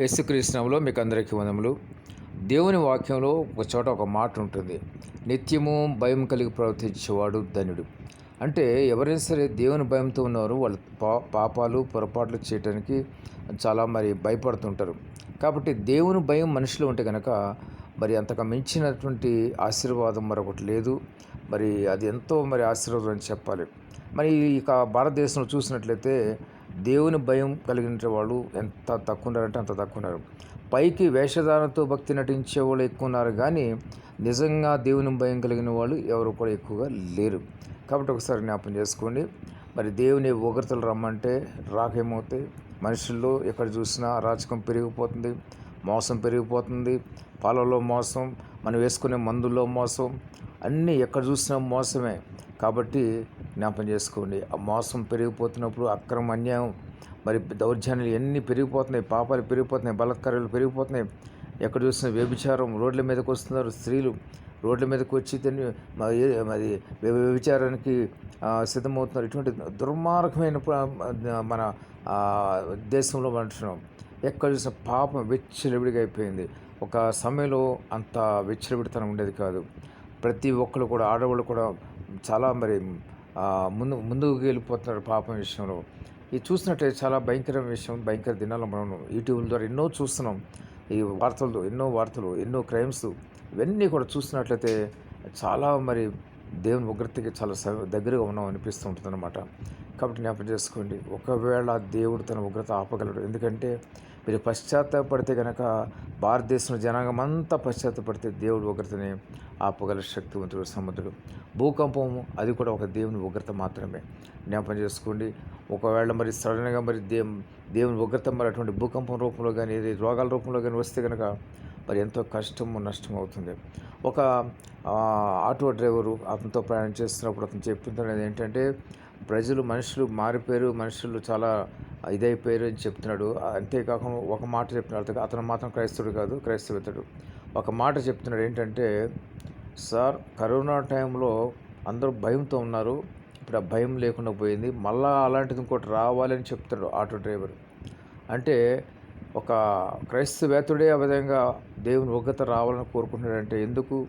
యేసుక్రీస్తునములో మీకు అందరికీ వందములు. దేవుని వాక్యంలో ఒక చోట ఒక మాట ఉంటుంది. నిత్యము భయం కలిగి ప్రవర్తించేవాడు ధనుడు అంటే ఎవరైనా సరే దేవుని భయంతో ఉన్నవారు వాళ్ళు పా పాపాలు పొరపాట్లు చేయడానికి చాలా మరి భయపడుతుంటారు. కాబట్టి దేవుని భయం మనిషిలో ఉంటే కనుక మరి అంతగా మించినటువంటి ఆశీర్వాదం మరొకటి లేదు. మరి అది ఎంతో మరి ఆశీర్వాదం అని చెప్పాలి. మరి ఇక భారతదేశంలో చూసినట్లయితే దేవుని భయం కలిగిన వాళ్ళు ఎంత తక్కువ ఉన్నారంటే అంత తక్కువ ఉన్నారు పైకి వేషధారణతో భక్తి నటించే వాళ్ళు ఎక్కువ ఉన్నారు కానీ నిజంగా దేవుని భయం కలిగిన వాళ్ళు ఎవరు కూడా ఎక్కువగా లేరు. కాబట్టి ఒకసారి జ్ఞాపం చేసుకోండి. మరి దేవుని ఉగ్రతలు రమ్మంటే రాకేమవుతాయి? మనుషుల్లో ఎక్కడ చూసినా రాజకం పెరిగిపోతుంది మోసం పెరిగిపోతుంది. పాలలో మోసం మనం వేసుకునే మందుల్లో మోసం అన్నీ ఎక్కడ చూసినా మోసమే. కాబట్టి జ్ఞాపం చేసుకోండి. ఆ మోసం పెరిగిపోతున్నప్పుడు అక్రమ అన్యాయం మరి దౌర్జన్యాలు ఎన్ని పెరిగిపోతున్నాయి పాపాలు పెరిగిపోతున్నాయి బలత్కారాలు పెరిగిపోతున్నాయి. ఎక్కడ చూసిన వ్యభిచారం రోడ్ల మీదకి వస్తున్నారు స్త్రీలు. రోడ్ల మీదకి వచ్చి దాన్ని మరి వ్యభిచారానికి సిద్ధమవుతున్నారు. ఇటువంటి దుర్మార్గమైన మన దేశంలో ఉంటున్నాం ఎక్కడ చూసిన పాపం వెచ్చలివిడిగా అయిపోయింది. ఒక సమయంలో అంత వెచ్చలివిడితనం ఉండేది కాదు. ప్రతి ఒక్కరు కూడా ఆడవాళ్ళు కూడా చాలా మరి ముందు ముందుకు వెళ్ళిపోతున్నారు పాపం విషయంలో. ఇది చూసినట్లయితే చాలా భయంకరమైన విషయం భయంకర దినాలు మనం యూట్యూబ్ ద్వారా ఎన్నో చూస్తున్నాం. ఈ వార్తలు ఎన్నో వార్తలు ఎన్నో క్రైమ్స్ ఇవన్నీ కూడా చూసినట్లయితే చాలా మరి దేవుని ఉగ్రతకి చాలా దగ్గరగా ఉన్నాం అనిపిస్తూ ఉంటుంది అనమాట కాబట్టి జ్ఞాపకం చేసుకోండి. ఒకవేళ దేవుడు తన ఉగ్రత ఆపగలడు. ఎందుకంటే మీరు పశ్చాత్తాపడితే కనుక భారతదేశంలో జనాంగం అంతా పశ్చాత్తాపడితే దేవుడు ఉగ్రతని ఆపగల శక్తివంతుడు సముద్రుడు భూకంపం అది కూడా ఒక దేవుని ఉగ్రత మాత్రమే. జ్ఞాపం చేసుకోండి. ఒకవేళ మరి సడన్గా మరి దేవు దేవుని ఉగ్రత మరి అటువంటి భూకంపం రూపంలో కానీ రోగాల రూపంలో కానీ వస్తే కనుక మరి ఎంతో కష్టము నష్టం అవుతుంది. ఒక ఆటో డ్రైవరు అతనితో ప్రయాణం చేస్తున్నప్పుడు అతను చెప్తుంటాడు ఏంటంటే ప్రజలు మనుషులు మారిపోయారు మనుషులు చాలా ఇదైపోయారు అని చెప్తున్నాడు. అంతేకాకుండా ఒక మాట చెప్తున్నాడు అతను మాత్రం క్రైస్తవుడు కాదు క్రైస్తవేతడు. ఒక మాట చెప్తున్నాడు ఏంటంటే సార్ కరోనా టైంలో అందరూ భయంతో ఉన్నారు. ఇప్పుడు ఆ భయం లేకుండా పోయింది. మళ్ళా అలాంటిది ఇంకోటి రావాలని చెప్తున్నాడు ఆటో డ్రైవర్. అంటే ఒక క్రైస్తవేతుడే ఆ విధంగా దేవుని ఉగ్రత రావాలని కోరుకుంటున్నాడంటే ఎందుకు?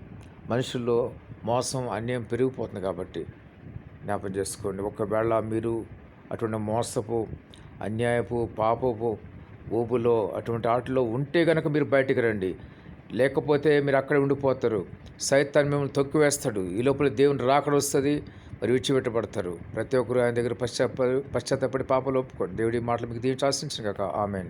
మనుషుల్లో మోసం అన్యాయం పెరిగిపోతుంది కాబట్టి. జ్ఞాపం చేసుకోండి. ఒకవేళ మీరు అటువంటి మోసపు అన్యాయపు పాపపు ఊపులో అటువంటి ఆటలో ఉంటే కనుక మీరు బయటికి రండి. లేకపోతే మీరు అక్కడే ఉండిపోతారు. సైతాన్ని మిమ్మల్ని తొక్కివేస్తాడు. ఈ లోపల దేవుని రాకడ వస్తుంది మరి విడిచిపెట్టబడతారు. ప్రతి ఒక్కరు ఆయన దగ్గర పశ్చాత్త పశ్చాత్తపడి పాపలు ఒప్పుకోండి. దేవుడి మాటలు మీకు దీవించి ఆశించిన కాక ఆమెన్.